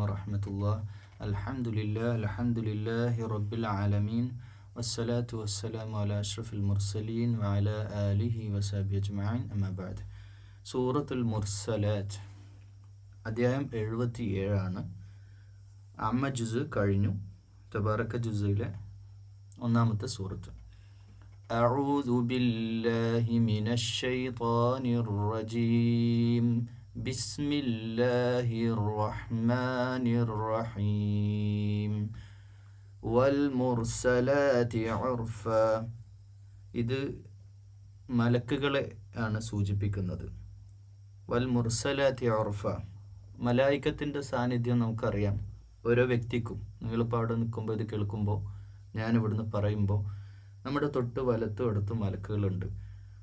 ورحمة الله الحمد لله الحمد لله رب العالمين والصلاة والسلام على أشرف المرسلين وعلى آله وصحبه أجمعين أما بعد സൂറത്തുൽ മുർസലാറ്റ് അധ്യായം എഴുപത്തി ഏഴാണ് അമ്മ ജുസ് കഴിഞ്ഞു തബാറക്ക ജുസിലെ ഒന്നാമത്തെ സൂറത്ത് أعوذ بالله من الشيطان الرجيم بسم الله الرحمن الرحيم والمرسلات عرفا ഇത് മലക്കുകളെ ആണ് സൂചിപ്പിക്കുന്നത് വൽ മുർസലാത്തി ഉർഫ മലായിക്കത്തിൻ്റെ സാന്നിധ്യം നമുക്കറിയാം ഓരോ വ്യക്തിക്കും നിങ്ങളിപ്പോൾ അവിടെ നിൽക്കുമ്പോൾ ഇത് കേൾക്കുമ്പോൾ ഞാൻ ഇവിടുന്ന് പറയുമ്പോൾ നമ്മുടെ തൊട്ട് വലത്തും അടുത്തും മലക്കുകളുണ്ട്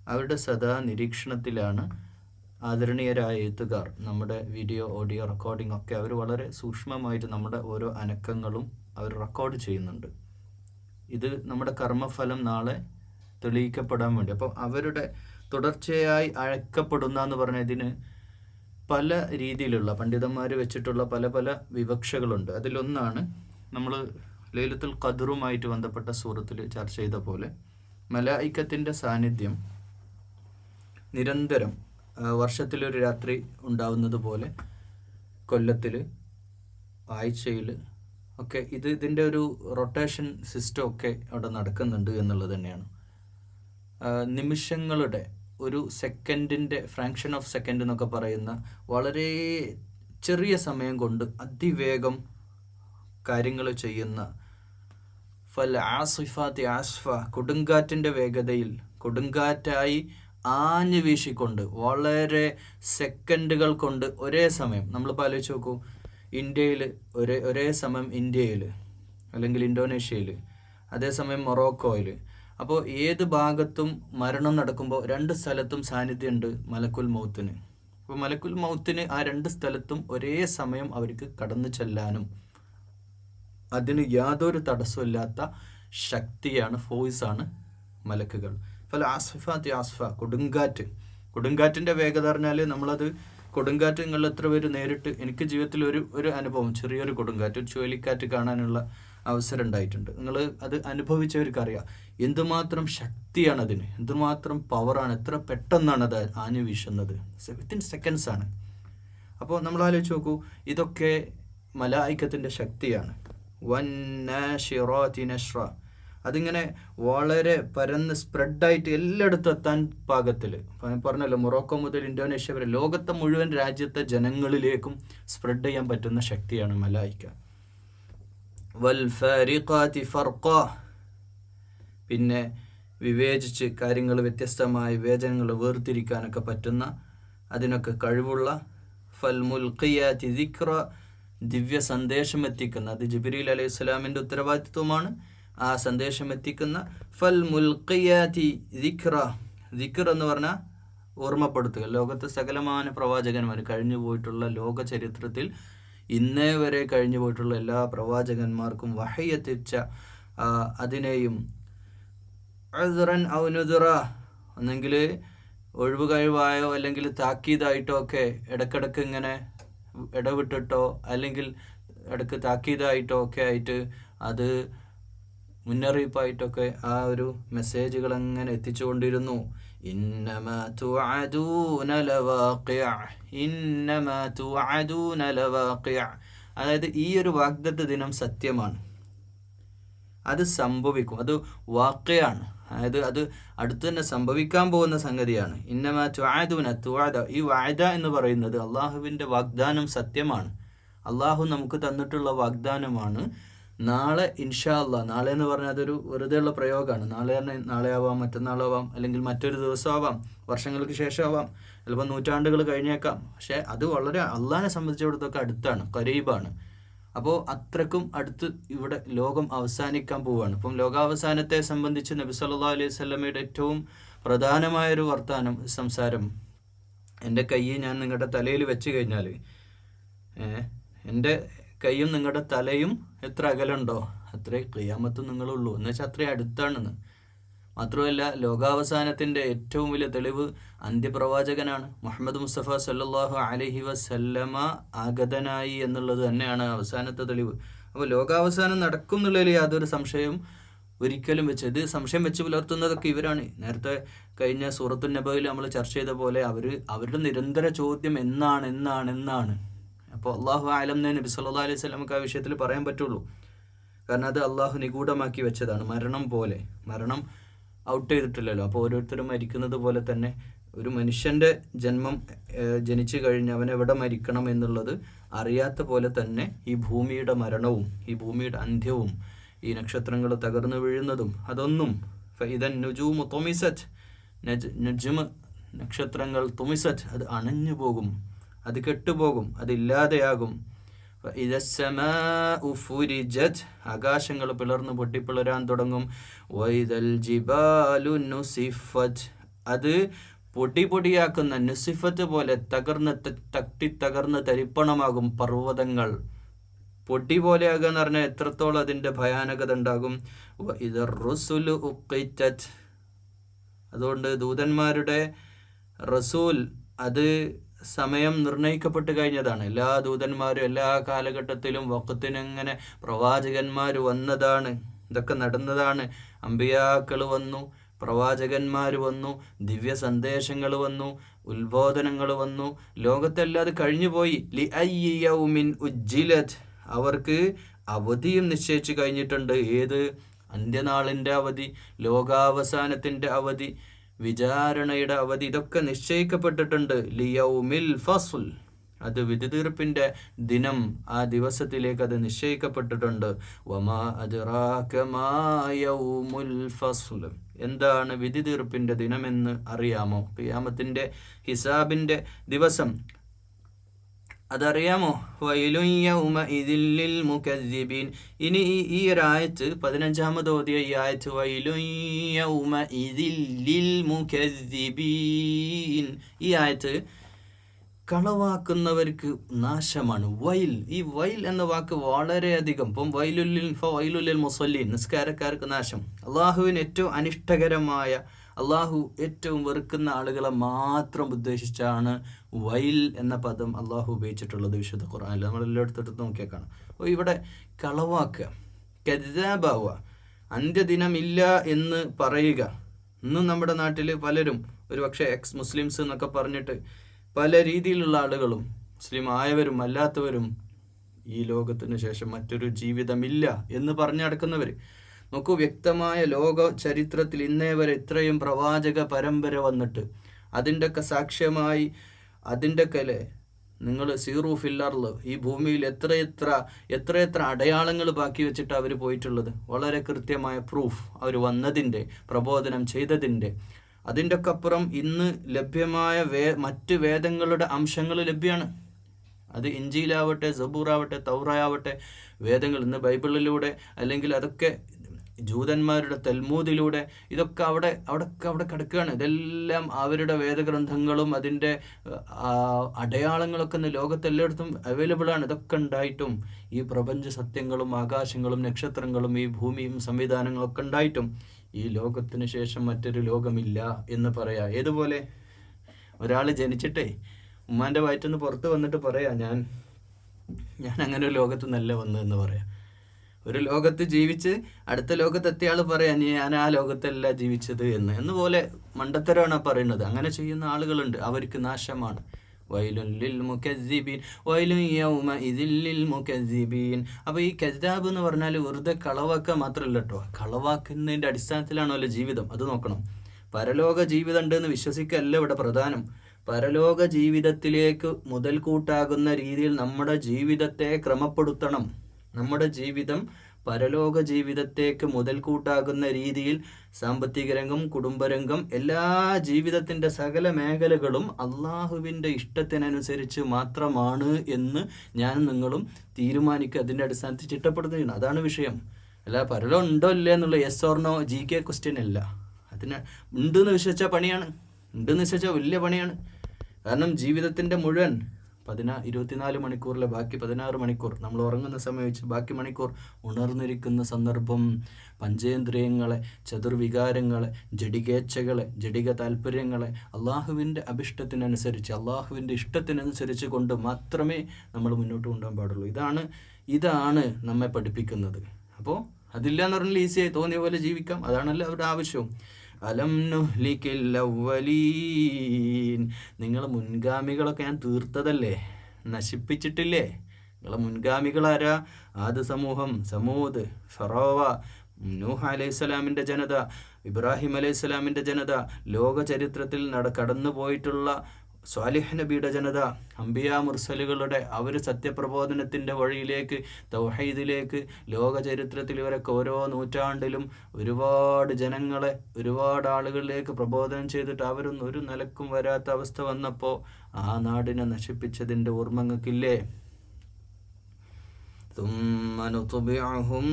അവരുടെ സദാ നിരീക്ഷണത്തിലാണ് ആദരണീയരായ എഴുത്തുകാർ. നമ്മുടെ വീഡിയോ ഓഡിയോ റെക്കോർഡിംഗ് ഒക്കെ അവർ വളരെ സൂക്ഷ്മമായിട്ട് നമ്മുടെ ഓരോ അനക്കങ്ങളും അവർ റെക്കോർഡ് ചെയ്യുന്നുണ്ട്. ഇത് നമ്മുടെ കർമ്മഫലം നാളെ തെളിയിക്കപ്പെടാൻ വേണ്ടി. അപ്പോൾ അവരുടെ തുടർച്ചയായി അഴക്കപ്പെടുന്ന എന്ന് പറഞ്ഞ ഇതിന് പല രീതിയിലുള്ള പണ്ഡിതന്മാർ വെച്ചിട്ടുള്ള പല പല വിവക്ഷകളുണ്ട്. അതിലൊന്നാണ് നമ്മൾ ലൈലത്തുൽ ഖദറുമായിട്ട് ബന്ധപ്പെട്ട സൂറത്തിൽ ചർച്ച ചെയ്ത പോലെ മലായിക്കത്തിന്റെ സാന്നിധ്യം നിരന്തരം വർഷത്തിലൊരു രാത്രി ഉണ്ടാവുന്നത് പോലെ കൊല്ലത്തിൽ ആഴ്ചയിൽ ഒക്കെ ഇത് ഇതിന്റെ ഒരു റൊട്ടേഷൻ സിസ്റ്റം ഒക്കെ അവിടെ നടക്കുന്നുണ്ട് എന്നുള്ളത് തന്നെയാണ്. നിമിഷങ്ങളുടെ ഒരു സെക്കൻഡിന്റെ ഫ്രാക്ഷൻ ഓഫ് സെക്കൻഡ് എന്നൊക്കെ പറയുന്ന വളരെ ചെറിയ സമയം കൊണ്ട് അതിവേഗം കാര്യങ്ങൾ ചെയ്യുന്ന ഫൽ ആസിഫാത്തി ആസ്ഫ കൊടുങ്കാറ്റിന്റെ വേഗതയിൽ കൊടുങ്കാറ്റായി ആഞ്ഞു വീശിക്കൊണ്ട് വളരെ സെക്കൻഡുകൾ കൊണ്ട് ഒരേ സമയം നമ്മളിപ്പോൾ ആലോചിച്ച് നോക്കൂ ഇന്ത്യയിൽ ഒരേ ഒരേ സമയം ഇന്ത്യയിൽ അല്ലെങ്കിൽ ഇന്തോനേഷ്യയിൽ അതേസമയം മൊറോക്കോയിൽ അപ്പോൾ ഏത് ഭാഗത്തും മരണം നടക്കുമ്പോൾ രണ്ട് സ്ഥലത്തും സാന്നിധ്യമുണ്ട് മലക്കുൽ മൗത്തിന്. അപ്പോൾ മലക്കുൽ മൗത്തിന് ആ രണ്ട് സ്ഥലത്തും ഒരേ സമയം അവർക്ക് കടന്നു ചെല്ലാനും അതിന് യാതൊരു തടസ്സമില്ലാത്ത ശക്തിയാണ് ഫോഴ്സാണ് മലക്കുകൾ. ഫല ആസ്ഫാത്തി ആസ്ഫ. കൊടുങ്കാറ്റ്. കൊടുങ്കാറ്റിന്റെ വേഗത പറഞ്ഞാൽ നമ്മളത് കൊടുങ്കാറ്റ് നിങ്ങൾ എത്ര പേര് നേരിട്ട് എനിക്ക് ജീവിതത്തിൽ ഒരു ഒരു അനുഭവം ചെറിയൊരു കൊടുങ്കാറ്റ് ഒരു ചുഴലിക്കാറ്റ് കാണാനുള്ള അവസരം ഉണ്ടായിട്ടുണ്ട്. നിങ്ങൾ അത് അനുഭവിച്ചവർക്കറിയാം. എന്തുമാത്രം ശക്തിയാണ് അതിന് എന്തുമാത്രം പവറാണ് എത്ര പെട്ടെന്നാണ് അത് ആഞ്ഞു വീശുന്നത്? വിത്തിൻ സെക്കൻഡ്സ് ആണ്. അപ്പോൾ നമ്മൾ ആലോചിച്ച് നോക്കൂ ഇതൊക്കെ മലായിക്കത്തിന്റെ ശക്തിയാണ്. വന്നാഷിറാത്തി നഷ്റ അതിങ്ങനെ വളരെ പരന്ന് സ്പ്രെഡായിട്ട് എല്ലായിടത്തും എത്താൻ പാകത്തിൽ. പറഞ്ഞല്ലോ മൊറോക്കോ മുതൽ ഇന്തോനേഷ്യ വരെ ലോകത്തെ മുഴുവൻ രാജ്യത്തെ ജനങ്ങളിലേക്കും സ്പ്രെഡ് ചെയ്യാൻ പറ്റുന്ന ശക്തിയാണ് മലായിക്ക. വൽ ഫർഖ. പിന്നെ വിവേചിച്ച് കാര്യങ്ങൾ വ്യത്യസ്തമായ വിവേചനങ്ങൾ വേർതിരിക്കാനൊക്കെ പറ്റുന്ന അതിനൊക്കെ കഴിവുള്ള ഫൽ മുൽഖിയ ദിക്ര ദിവ്യ സന്ദേശം എത്തിക്കുന്ന അത് ജിബിരിൽ അലൈഹി സ്വലാമിന്റെ ഉത്തരവാദിത്വമാണ്. ആ സന്ദേശം എത്തിക്കുന്ന ഫൽ മുൽക്കിയാതി ദിക്ര ദിക്ർ എന്ന് പറഞ്ഞാൽ ഓർമ്മപ്പെടുത്തുക. ലോകത്ത് സകലമാന പ്രവാചകന്മാർ കഴിഞ്ഞു പോയിട്ടുള്ള ലോക ചരിത്രത്തിൽ ഇന്നേ വരെ കഴിഞ്ഞു പോയിട്ടുള്ള എല്ലാ പ്രവാചകന്മാർക്കും വഹയെത്തിച്ച അതിനെയും അസുറൻ ഔനുദുറ ഒന്നെങ്കിൽ ഒഴിവ് കഴിവായോ അല്ലെങ്കിൽ താക്കീതായിട്ടോ ഒക്കെ ഇടക്കിടക്ക് ഇങ്ങനെ ഇടവിട്ടിട്ടോ അല്ലെങ്കിൽ ഇടയ്ക്ക് താക്കീതായിട്ടോ ഒക്കെ ആയിട്ട് അത് മുന്നറിയിപ്പായിട്ടൊക്കെ ആ ഒരു മെസ്സേജുകൾ അങ്ങനെ എത്തിച്ചുകൊണ്ടിരുന്നു. അതായത് ഈ ഒരു വാഗ്ദത്ത ദിനം സത്യമാണ്. അത് സംഭവിക്കും. അത് വാക്കയാണ് അതായത് അത് അടുത്ത് തന്നെ സംഭവിക്കാൻ പോകുന്ന സംഗതിയാണ്. ഇന്നമ ത്വാദുന ത്വാദ ഈ വായദ എന്ന് പറയുന്നത് അള്ളാഹുവിന്റെ വാഗ്ദാനം സത്യമാണ്. അള്ളാഹു നമുക്ക് തന്നിട്ടുള്ള വാഗ്ദാനമാണ് നാളെ ഇൻഷാല്ല നാളെ എന്ന് പറഞ്ഞാൽ അതൊരു വെറുതെയുള്ള പ്രയോഗമാണ്. നാളെ പറഞ്ഞാൽ നാളെ ആവാം മറ്റന്നാളാവാം അല്ലെങ്കിൽ മറ്റൊരു ദിവസമാവാം വർഷങ്ങൾക്ക് ശേഷമാവാം ചിലപ്പോൾ നൂറ്റാണ്ടുകൾ കഴിഞ്ഞേക്കാം. പക്ഷേ അത് വളരെ അള്ളാഹിനെ സംബന്ധിച്ചിടത്തൊക്കെ അടുത്താണ് കരീബാണ് അപ്പോൾ അത്രക്കും അടുത്ത് ഇവിടെ ലോകം അവസാനിക്കാൻ പോവുകയാണ്. ഇപ്പം ലോകാവസാനത്തെ സംബന്ധിച്ച് നബി സല്ലാ അലൈഹി സ്വലമയുടെ ഏറ്റവും പ്രധാനമായൊരു വർത്താനം സംസാരം. എന്റെ കൈ ഞാൻ നിങ്ങളുടെ തലയിൽ വെച്ച് കഴിഞ്ഞാൽ എന്റെ കൈയും നിങ്ങളുടെ തലയും എത്ര അകലുണ്ടോ അത്രേ ഖിയാമത്ത് നിങ്ങളുള്ളൂ. എന്ന് വെച്ചാൽ അത്രയും അടുത്താണെന്ന്. മാത്രമല്ല ലോകാവസാനത്തിന്റെ ഏറ്റവും വലിയ തെളിവ് അന്ത്യപ്രവാചകനാണ്. മുഹമ്മദ് മുസ്തഫ സല്ലാഹു അലഹി വസല്ലമ ആഗതനായി എന്നുള്ളത് തന്നെയാണ് അവസാനത്തെ തെളിവ്. അപ്പോൾ ലോകാവസാനം നടക്കും എന്നുള്ളതിൽ യാതൊരു സംശയവും ഒരിക്കലും വെച്ച് ഇത് സംശയം വെച്ച് പുലർത്തുന്നതൊക്കെ ഇവരാണ്. നേരത്തെ കഴിഞ്ഞ സൂറത്തുനബയിൽ നമ്മൾ ചർച്ച ചെയ്ത പോലെ അവർ അവരുടെ നിരന്തര ചോദ്യം എന്നാണ് എന്നാണ് എന്നാണ്. അപ്പോൾ അള്ളാഹു ആലം നബി സല്ലാ അലൈഹി സ്വലമക്ക് ആ വിഷയത്തിൽ പറയാൻ പറ്റുള്ളൂ. കാരണം അത് അള്ളാഹു നിഗൂഢമാക്കി വെച്ചതാണ്. മരണം പോലെ. മരണം ഔട്ട് ചെയ്തിട്ടില്ലല്ലോ. അപ്പോൾ ഓരോരുത്തരും മരിക്കുന്നത് പോലെ തന്നെ ഒരു മനുഷ്യന്റെ ജന്മം ജനിച്ചു കഴിഞ്ഞ് അവൻ എവിടെ മരിക്കണം എന്നുള്ളത് അറിയാത്ത പോലെ തന്നെ ഈ ഭൂമിയുടെ മരണവും ഈ ഭൂമിയുടെ അന്ത്യവും ഈ നക്ഷത്രങ്ങൾ തകർന്നു വീഴുന്നതും അതൊന്നും ഇതൻ നുജൂമു തൊമിസറ്റ് നജ് നജ്മ് നക്ഷത്രങ്ങൾ തുമിസറ്റ് അത് അണഞ്ഞു പോകും. അത് കെട്ടുപോകും അതില്ലാതെയാകും ആകാശങ്ങൾ പിളർന്നു പൊട്ടിപ്പിളരാൻ തുടങ്ങും. അത് പൊടി പൊടിയാക്കുന്ന നുസിഫത്ത് പോലെ തകർന്ന് തട്ടി തകർന്ന് തരിപ്പണമാകും പർവതങ്ങൾ. പൊടി പോലെയാകുക എന്ന് പറഞ്ഞാൽ എത്രത്തോളം അതിന്റെ ഭയാനകത ഉണ്ടാകും? അതുകൊണ്ട് ദൂതന്മാരുടെ റസൂൽ അത് സമയം നിർണയിക്കപ്പെട്ട് കഴിഞ്ഞതാണ്. എല്ലാ ദൂതന്മാരും എല്ലാ കാലഘട്ടത്തിലും വക്കത്തിനെങ്ങനെ പ്രവാചകന്മാർ വന്നതാണ്. ഇതൊക്കെ നടന്നതാണ്. അമ്പിയാക്കൾ വന്നു പ്രവാചകന്മാർ വന്നു ദിവ്യ സന്ദേശങ്ങൾ വന്നു ഉത്ബോധനങ്ങൾ വന്നു. ലോകത്തെല്ലാം കഴിഞ്ഞുപോയി ലി അയ്യൗമിൻ ഉജ്ജിലത്. അവർക്ക് അവധിയും നിശ്ചയിച്ചു കഴിഞ്ഞിട്ടുണ്ട്. ഏത് അന്ത്യനാളിന്റെ അവധി ലോകാവസാനത്തിന്റെ അവധി വിചാരണയുടെ അവധി ഇതൊക്കെ നിശ്ചയിക്കപ്പെട്ടിട്ടുണ്ട്. ലിയൗമിൽ ഫസുൽ. അത് വിധി തീർപ്പിന്റെ ദിനം. ആ ദിവസത്തിലേക്ക് അത് നിശ്ചയിക്കപ്പെട്ടിട്ടുണ്ട്. വമാ അജറാക്കമായൗമുൽ ഫസുൽ. എന്താണ് വിധി തീർപ്പിന്റെ ദിനമെന്ന് അറിയാമോ? ഖിയാമത്തിന്റെ ഹിസാബിന്റെ ദിവസം. അതറിയാമോ? വൈലുയ്യൗമഇദില്ലിൽ മുക്കദ്ദിബീൻ ഇനി ഈ ഈ ഒരായത്ത് പതിനഞ്ചാമത് ഓതിയ ഈ ആയത്ത് വൈലുയ്യൗമഇദില്ലിൽ മുക്കദ്ദിബീൻ ഈ ആയത്ത് കളവാക്കുന്നവർക്ക് നാശമാണ്. വൈൽ ഈ വൈൽ എന്ന വാക്ക് വളരെയധികം. ഇപ്പം വൈലുല്ലിൽ വൈലുല്ലിൽ മുസല്ലിൻ നിസ്കാരക്കാർക്ക് നാശം. അള്ളാഹുവിന് ഏറ്റവും അനിഷ്ടകരമായ അള്ളാഹു ഏറ്റവും വെറുക്കുന്ന ആളുകളെ മാത്രം ഉദ്ദേശിച്ചാണ് വൈൽ എന്ന പദം അള്ളാഹു ഉപയോഗിച്ചിട്ടുള്ളത് വിശുദ്ധ ഖുർആനിൽ. നമ്മൾ എല്ലായിടത്തോട്ട് നോക്കിയാൽ അപ്പോൾ ഇവിടെ കളവാക്കുക കരുതാബാവുക അന്ത്യദിനമില്ല എന്ന് പറയുക. ഇന്ന് നമ്മുടെ നാട്ടിൽ പലരും ഒരു പക്ഷേ എക്സ് മുസ്ലിംസ് എന്നൊക്കെ പറഞ്ഞിട്ട് പല രീതിയിലുള്ള ആളുകളും മുസ്ലിം ആയവരും അല്ലാത്തവരും ഈ ലോകത്തിന് ശേഷം മറ്റൊരു ജീവിതമില്ല എന്ന് പറഞ്ഞു നടക്കുന്നവർ നോക്കൂ വ്യക്തമായ ലോക ചരിത്രത്തിൽ ഇന്നേ വരെ ഇത്രയും പ്രവാചക പരമ്പര വന്നിട്ട് അതിന്റെയൊക്കെ സാക്ഷ്യമായി അതിന്റെയൊക്കെ അല്ലേ? നിങ്ങൾ സീറു ഫില്ലറിൽ ഈ ഭൂമിയിൽ എത്രയെത്ര എത്രയെത്ര അടയാളങ്ങൾ ബാക്കി വെച്ചിട്ട് അവർ പോയിട്ടുള്ളത്? വളരെ കൃത്യമായ പ്രൂഫ് അവർ വന്നതിന്റെ പ്രബോധനം ചെയ്തതിന്റെ. അതിന്റെ ഒക്കെ അപ്പുറം ഇന്ന് ലഭ്യമായ വേ മറ്റ് വേദങ്ങളുടെ അംശങ്ങൾ ലഭ്യമാണ് അത് ഇഞ്ചിയിലാവട്ടെ സബൂറാവട്ടെ തൗറായാവട്ടെ വേദങ്ങൾ ഇന്ന് ബൈബിളിലൂടെ അല്ലെങ്കിൽ അതൊക്കെ ജൂതന്മാരുടെ തെൽമൂതിലൂടെ ഇതൊക്കെ അവിടെ അവിടെയൊക്കെ അവിടെ കിടക്കുകയാണ്. ഇതെല്ലാം അവരുടെ വേദഗ്രന്ഥങ്ങളും അതിന്റെ അടയാളങ്ങളൊക്കെ ഇന്ന് ലോകത്തെല്ലായിടത്തും അവൈലബിൾ ആണ്. ഇതൊക്കെ ഉണ്ടായിട്ടും ഈ പ്രപഞ്ച സത്യങ്ങളും ആകാശങ്ങളും നക്ഷത്രങ്ങളും ഈ ഭൂമിയും സംവിധാനങ്ങളൊക്കെ ഉണ്ടായിട്ടും ഈ ലോകത്തിന് ശേഷം മറ്റൊരു ലോകമില്ല എന്ന് പറയാം. ഏതുപോലെ? ഒരാൾ ജനിച്ചിട്ടേ ഉമ്മാന്റെ നിന്ന് പുറത്ത് വന്നിട്ട് പറയാം ഞാൻ ഞാൻ അങ്ങനെ ഒരു ലോകത്ത് നല്ല വന്നതെന്ന് പറയാം. ഒരു ലോകത്ത് ജീവിച്ച് അടുത്ത ലോകത്ത് എത്തിയ ആൾ പറയാം ഞാൻ ആ ലോകത്തല്ല ജീവിച്ചത് എന്ന്. എന്നുപോലെ മണ്ടത്തരമാണ് പറയുന്നത്. അങ്ങനെ ചെയ്യുന്ന ആളുകളുണ്ട്. അവർക്ക് നാശമാണ്. അപ്പോൾ ഈ കദ്ദാബ് എന്ന് പറഞ്ഞാൽ വെറുതെ കളവാക്കുക മാത്രമല്ല കേട്ടോ കളവാക്കുന്നതിന്റെ അടിസ്ഥാനത്തിലാണല്ലോ ജീവിതം? അത് നോക്കണം. പരലോക ജീവിതം ഉണ്ടെന്ന് വിശ്വസിക്കല്ല ഇവിടെ പ്രധാനം. പരലോക ജീവിതത്തിലേക്ക് മുതൽക്കൂട്ടാകുന്ന രീതിയിൽ നമ്മുടെ ജീവിതത്തെ ക്രമപ്പെടുത്തണം. നമ്മുടെ ജീവിതം പരലോക ജീവിതത്തേക്ക് മുതൽക്കൂട്ടാകുന്ന രീതിയിൽ സാമ്പത്തിക രംഗം കുടുംബരംഗം എല്ലാ ജീവിതത്തിന്റെ സകല മേഖലകളും അള്ളാഹുവിന്റെ ഇഷ്ടത്തിനനുസരിച്ച് മാത്രമാണ് എന്ന് ഞാൻ നിങ്ങളും തീരുമാനിക്കുക അതിന്റെ അടിസ്ഥാനത്തിൽ ചിട്ടപ്പെടുത്തുകയാണ്. അതാണ് വിഷയം. അല്ല പരലോ ഉണ്ടോ ഇല്ല എന്നുള്ള yes or no G K question അല്ല. അതിന് ഉണ്ടെന്ന് വിശ്വസിച്ച പണിയാണ്. ഉണ്ടെന്ന് വിശ്വസിച്ച വലിയ പണിയാണ്. കാരണം ജീവിതത്തിന്റെ മുഴുവൻ പതിനാ ഇരുപത്തിനാല് മണിക്കൂറിലെ ബാക്കി പതിനാറ് മണിക്കൂർ നമ്മൾ ഉറങ്ങുന്ന സമയം വെച്ച് ബാക്കി മണിക്കൂർ ഉണർന്നിരിക്കുന്ന സന്ദർഭം പഞ്ചേന്ദ്രിയങ്ങളെ ചതുർവികാരങ്ങളെ ജഡികേച്ഛകളെ ജഡിക താല്പര്യങ്ങളെ അള്ളാഹുവിന്റെ അഭിഷ്ടത്തിനനുസരിച്ച് അള്ളാഹുവിന്റെ ഇഷ്ടത്തിനനുസരിച്ച് കൊണ്ട് മാത്രമേ നമ്മൾ മുന്നോട്ട് കൊണ്ടുപോകാൻ പാടുള്ളൂ. ഇതാണ് ഇതാണ് നമ്മെ പഠിപ്പിക്കുന്നത്. അപ്പോൾ അതില്ല എന്ന് പറഞ്ഞാൽ ഈസിയായി തോന്നിയ പോലെ ജീവിക്കാം. അതാണല്ലോ അവരുടെ ആവശ്യവും. അലം നുഹ്ലിക്കിൽ നിങ്ങൾ മുൻഗാമികളൊക്കെ ഞാൻ തീർത്തതല്ലേ? നശിപ്പിച്ചിട്ടില്ലേ? നിങ്ങളെ മുൻഗാമികളാരാ? ആദ് സമൂഹം സമൂദ് ഫറോവ നൂഹ അലൈഹിസ്സലാമിന്റെ ജനത ഇബ്രാഹിം അലൈഹിസ്സലാമിന്റെ ജനത ലോക ചരിത്രത്തിൽ നട കടന്നു പോയിട്ടുള്ള സ്വാലിഹ് നബിയുടെ ജനത അംബിയ മുർസലുകളുടെ അവർ സത്യപ്രബോധനത്തിന്റെ വഴിയിലേക്ക് തൗഹീദിലേക്ക് ലോക ചരിത്രത്തിൽ ഇവരൊക്കെ ഓരോ നൂറ്റാണ്ടിലും ഒരുപാട് ജനങ്ങളെ ഒരുപാട് ആളുകളിലേക്ക് പ്രബോധനം ചെയ്തിട്ട് അവരൊന്നും ഒരു നിലക്കും വരാത്ത അവസ്ഥ വന്നപ്പോൾ ആ നാടിനെ നശിപ്പിച്ചതിന്റെ ഓർമ്മങ്ങൾക്കില്ലേ ثم نطبعهم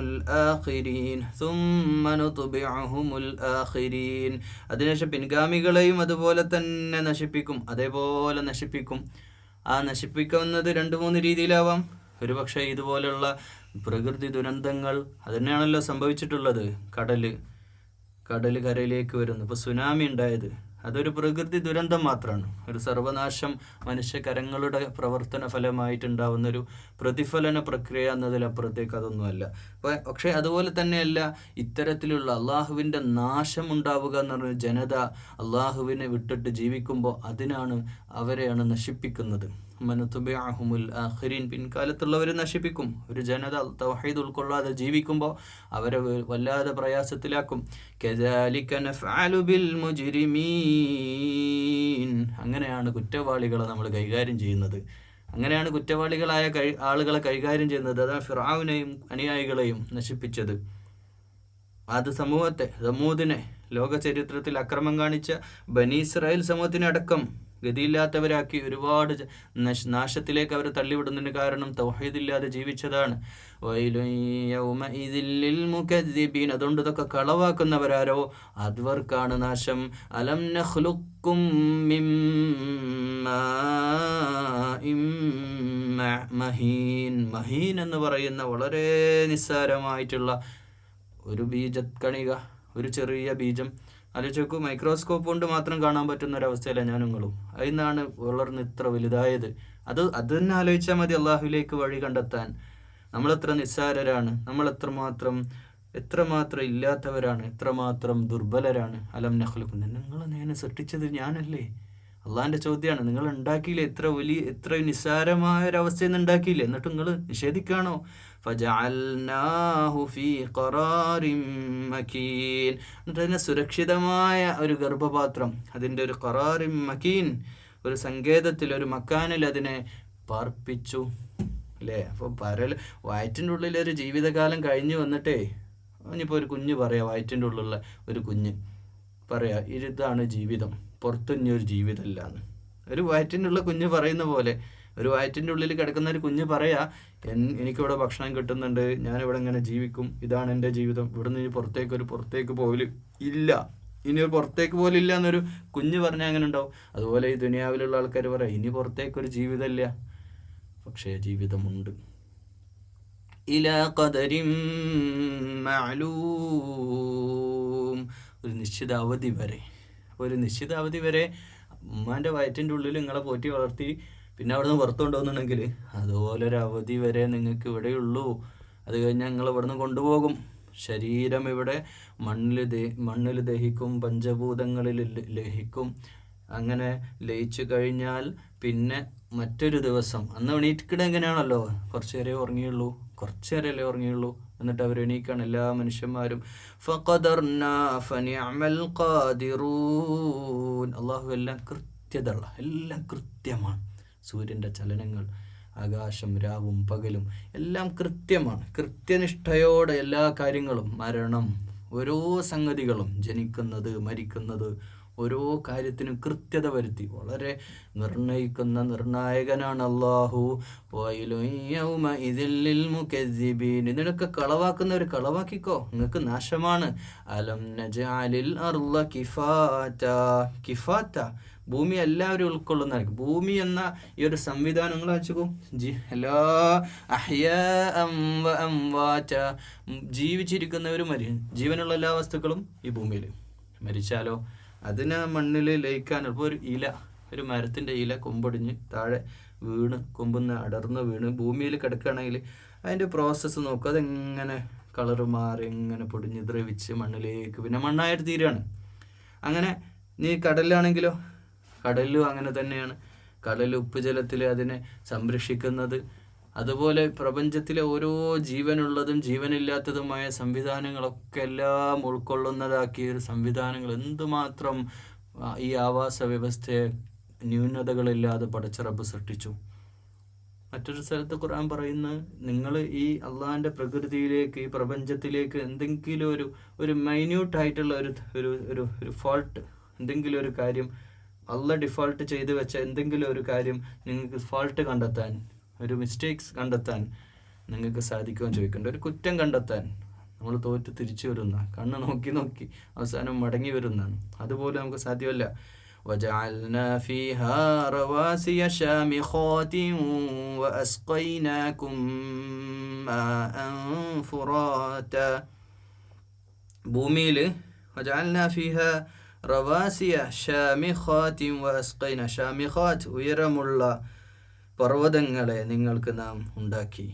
الآخرين ثم نطبعهم الآخرين അതിനുശേഷം പിൻഗാമികളെയും അതുപോലെ തന്നെ നശിപ്പിക്കും അതേപോലെ നശിപ്പിക്കും ആ നശിപ്പിക്കുന്നത് രണ്ട് മൂന്ന് രീതിയിലാവാം ഒരുപക്ഷെ ഇതുപോലെയുള്ള പ്രകൃതി ദുരന്തങ്ങൾ അതുതന്നെയാണല്ലോ സംഭവിച്ചിട്ടുള്ളത് കടല് കടൽ കരയിലേക്ക് വരുന്നു ഇപ്പോൾ സുനാമി ഉണ്ടായത് അതൊരു പ്രകൃതി ദുരന്തം മാത്രമാണ് ഒരു സർവനാശം മനുഷ്യകരങ്ങളുടെ പ്രവർത്തന ഫലമായിട്ടുണ്ടാവുന്ന ഒരു പ്രതിഫലന പ്രക്രിയ എന്നതിലപ്പുറത്തേക്ക് അതൊന്നുമല്ല. പക്ഷേ അതുപോലെ തന്നെയല്ല ഇത്തരത്തിലുള്ള അള്ളാഹുവിന്റെ നാശം ഉണ്ടാവുക എന്ന് പറഞ്ഞ ജനത അള്ളാഹുവിനെ വിട്ടിട്ട് ജീവിക്കുമ്പോൾ അതിനാണ് അവരെയാണ് നശിപ്പിക്കുന്നത്. മനുത്തുബിഅഹുമുൽ ആഖിരീൻ. നശിപ്പിക്കും. ഒരു ജനത തൗഹീദ് ഉൾക്കൊള്ളാതെ ജീവിക്കുമ്പോൾ അവരെ വല്ലാതെ പ്രയാസത്തിലാക്കും. ബിൽ മുജ്രിമീൻ. അങ്ങനെയാണ് കുറ്റവാളികളെ നമ്മൾ കൈകാര്യം ചെയ്യുന്നത്. അങ്ങനെയാണ് കുറ്റവാളികളായ കൈ ആളുകളെ കൈകാര്യം ചെയ്യുന്നത്. അതാണ് ഫിറാവിനെയും അനുയായികളെയും നശിപ്പിച്ചത്. അത് സമൂഹത്തെ സമൂഹത്തിനെ ലോക ചരിത്രത്തിൽ അക്രമം കാണിച്ച ബനീസ്രായേൽ സമൂഹത്തിനടക്കം ഗതിയില്ലാത്തവരാക്കി ഒരുപാട് നശ്- നാശത്തിലേക്ക് അവരെ തള്ളിവിടുന്നതിന് കാരണം തൗഹീദില്ലാതെ ജീവിച്ചതാണ്. അതുകൊണ്ട് ഇതൊക്കെ കളവാക്കുന്നവരാരോ? അത്വർക്കാണ് നാശം. അലം നഖ്ലുക്കും മഹീൻ. മഹീൻ എന്ന് പറയുന്ന വളരെ നിസ്സാരമായിട്ടുള്ള ഒരു ബീജക്കണിക ഒരു ചെറിയ ബീജം. ആലോചിച്ച് മൈക്രോസ്കോപ്പ് കൊണ്ട് മാത്രം കാണാൻ പറ്റുന്ന ഒരവസ്ഥയല്ല ഞാൻ നിങ്ങളും അതിൽ നിന്നാണ് വളർന്ന് ഇത്ര വലുതായത്. അത് അത് തന്നെ ആലോചിച്ചാൽ മതി അള്ളാഹുലേക്ക് വഴി കണ്ടെത്താൻ. നമ്മളെത്ര നിസ്സാരരാണ്. നമ്മൾ എത്രമാത്രം എത്രമാത്രം ഇല്ലാത്തവരാണ്. എത്രമാത്രം ദുർബലരാണ്. അലം നഹ്ലുക്കുന്ന നിങ്ങളെ ഞാൻ സൃഷ്ടിച്ചത് ഞാനല്ലേ? അള്ളാഹിന്റെ ചോദ്യമാണ് നിങ്ങൾ ഉണ്ടാക്കിയില്ലേ? എത്ര വലിയ എത്ര നിസ്സാരമായ ഒരു അവസ്ഥയിൽ നിന്ന് ഉണ്ടാക്കിയില്ലേ? എന്നിട്ട് നിങ്ങൾ നിഷേധിക്കാണോ എന്നിട്ട് അതിനെ സുരക്ഷിതമായ ഒരു ഗർഭപാത്രം അതിന്റെ ഒരു ഖറാറിൻ മക്കീൻ ഒരു സങ്കേതത്തിൽ ഒരു മക്കാനിൽ അതിനെ പാർപ്പിച്ചു. അല്ലേ അപ്പോൾ പരൽ വയറ്റിന്റെ ഉള്ളിൽ ഒരു ജീവിതകാലം കഴിഞ്ഞു വന്നിട്ടേ ഇനിയിപ്പോൾ ഒരു കുഞ്ഞ് പറയാം വയറ്റിന്റെ ഉള്ളിലുള്ള ഒരു കുഞ്ഞ് പറയാ ഇതാണ് ജീവിതം. പുറത്തുഞ്ഞ ഒരു ജീവിതമല്ല എന്ന് ഒരു വയറ്റിന്റെ ഉള്ള കുഞ്ഞ് പറയുന്ന പോലെ ഒരു വയറ്റിന്റെ ഉള്ളിൽ കിടക്കുന്ന ഒരു കുഞ്ഞ് പറയാ എനിക്കിവിടെ ഭക്ഷണം കിട്ടുന്നുണ്ട് ഞാനിവിടെ ഇങ്ങനെ ജീവിക്കും ഇതാണ് എന്റെ ജീവിതം ഇവിടുന്ന് ഇനി പുറത്തേക്ക് ഒരു പുറത്തേക്ക് പോകൽ ഇല്ല. ഇനി ഒരു പുറത്തേക്ക് പോലില്ല എന്നൊരു കുഞ്ഞ് പറഞ്ഞാൽ അങ്ങനെ ഉണ്ടാവും. അതുപോലെ ഈ ദുനിയാവിലുള്ള ആൾക്കാർ പറയാം ഇനി പുറത്തേക്കൊരു ജീവിതമില്ല. പക്ഷേ ജീവിതമുണ്ട്. ഇലാ കതരിം മഅലൂം. ഒരു നിശ്ചിത അവധി വരെ. ഒരു നിശ്ചിത അവധി വരെ ഉമ്മാന്റെ വയറ്റിന്റെ ഉള്ളിൽ നിങ്ങളെ പോറ്റി വളർത്തി പിന്നെ അവിടെ നിന്ന് പുറത്തു കൊണ്ടുവന്നുണ്ടെങ്കിൽ അതുപോലെ ഒരു അവധി വരെ നിങ്ങൾക്ക് ഇവിടെയുള്ളൂ അത് കഴിഞ്ഞാൽ ഞങ്ങൾ ഇവിടെ നിന്ന് കൊണ്ടുപോകും. ശരീരം ഇവിടെ മണ്ണിൽ മണ്ണിൽ ദഹിക്കും പഞ്ചഭൂതങ്ങളിൽ ലഹിക്കും. അങ്ങനെ ലയിച്ചു കഴിഞ്ഞാൽ പിന്നെ മറ്റൊരു ദിവസം. അന്ന് എണീറ്റിക്കിട എങ്ങനെയാണല്ലോ? കുറച്ചേരേ ഉറങ്ങിയുള്ളൂ. കുറച്ചേരല്ലേ ഉറങ്ങിയുള്ളൂ? എന്നിട്ട് അവർ എണീക്കാണ് എല്ലാ മനുഷ്യന്മാരും. അള്ളാഹു എല്ലാം കൃത്യതള്ള എല്ലാം കൃത്യമാണ്. സൂര്യന്റെ ചലനങ്ങൾ ആകാശം രാവും പകലും എല്ലാം കൃത്യമാണ്. കൃത്യനിഷ്ഠയോടെ എല്ലാ കാര്യങ്ങളും മരണം ഓരോ സംഗതികളും ജനിക്കുന്നത് മരിക്കുന്നത് ഓരോ കാര്യത്തിനും കൃത്യത വരുത്തി. വളരെ നിർണയിക്കുന്ന നിർണായകനാണ് അള്ളാഹു നിനക്ക് കളവാക്കുന്നവർ കളവാക്കിക്കോ. നിങ്ങൾക്ക് നാശമാണ്. അലം നജാലിൽ ഭൂമി എല്ലാവരും ഉൾക്കൊള്ളുന്നതായിരിക്കും ഭൂമി എന്ന ഈ ഒരു സംവിധാനം നിങ്ങൾ വെച്ചോ ജി ഹലോ ജീവിച്ചിരിക്കുന്നവരും മരി ജീവനുള്ള എല്ലാ വസ്തുക്കളും ഈ ഭൂമിയിൽ മരിച്ചാലോ? അതിനെ മണ്ണിൽ ലയിക്കാൻ ഇപ്പോൾ ഒരു ഇല ഒരു മരത്തിന്റെ ഇല കൊമ്പടിഞ്ഞ് താഴെ വീണ് കൊമ്പുന്ന് അടർന്ന് വീണ് ഭൂമിയിൽ കിടക്കുകയാണെങ്കിൽ അതിന്റെ പ്രോസസ്സ് നോക്കുക അതെങ്ങനെ കളറ് മാറി എങ്ങനെ പൊടിഞ്ഞ് ദ്രവിച്ച് മണ്ണിലേക്ക് പിന്നെ മണ്ണായിട്ട് തീരുകയാണ് അങ്ങനെ നീ കടലിലാണെങ്കിലോ? കടലിലും അങ്ങനെ തന്നെയാണ്. കടൽ ഉപ്പുജലത്തിൽ അതിനെ സംരക്ഷിക്കുന്നത്. അതുപോലെ പ്രപഞ്ചത്തിലെ ഓരോ ജീവനുള്ളതും ജീവനില്ലാത്തതുമായ സംവിധാനങ്ങളൊക്കെ എല്ലാം ഉൾക്കൊള്ളുന്നതാക്കിയ ഒരു സംവിധാനങ്ങൾ. എന്തുമാത്രം ഈ ആവാസ വ്യവസ്ഥയെ ന്യൂനതകളില്ലാതെ പടച്ചിറപ്പ് സൃഷ്ടിച്ചു. മറ്റൊരു സ്ഥലത്ത് ഖുർആൻ പറയുന്നത് നിങ്ങൾ ഈ അള്ളാഹിന്റെ പ്രകൃതിയിലേക്ക് ഈ പ്രപഞ്ചത്തിലേക്ക് എന്തെങ്കിലും ഒരു ഒരു മൈന്യൂട്ടായിട്ടുള്ള ഒരു ഒരു ഒരു ഒരു ഫോൾട്ട് എന്തെങ്കിലും ഒരു കാര്യം അള്ള ഡിഫോൾട്ട് ചെയ്തു വെച്ച എന്തെങ്കിലും ഒരു കാര്യം നിങ്ങൾക്ക് ഫോൾട്ട് കണ്ടെത്താൻ ഒരു മിസ്റ്റേക്സ് കണ്ടെത്താൻ നിങ്ങൾക്ക് സാധിക്കുമെന്ന് ചോദിക്കേണ്ട ഒരു കുറ്റം കണ്ടെത്താൻ നമ്മൾ തോറ്റ് തിരിച്ചു വരുന്ന കണ്ണ് നോക്കി നോക്കി അവസാനം മടങ്ങി വരുന്നതാണ് അതുപോലെ നമുക്ക് സാധ്യമല്ല وجعلنا فيها رواسي شامخات وأسقيناكم ماء فراتا ഭൂമിയിൽ വജാൽന ഫിഹ റവാസിയ ഷാമിഖാത്തിൻ വഅസ്ഖൈന ഷാമിഖാത്ത് ഉയരമുള്ള പർവതങ്ങളെ നിങ്ങൾക്ക് നാം ഉണ്ടാക്കി.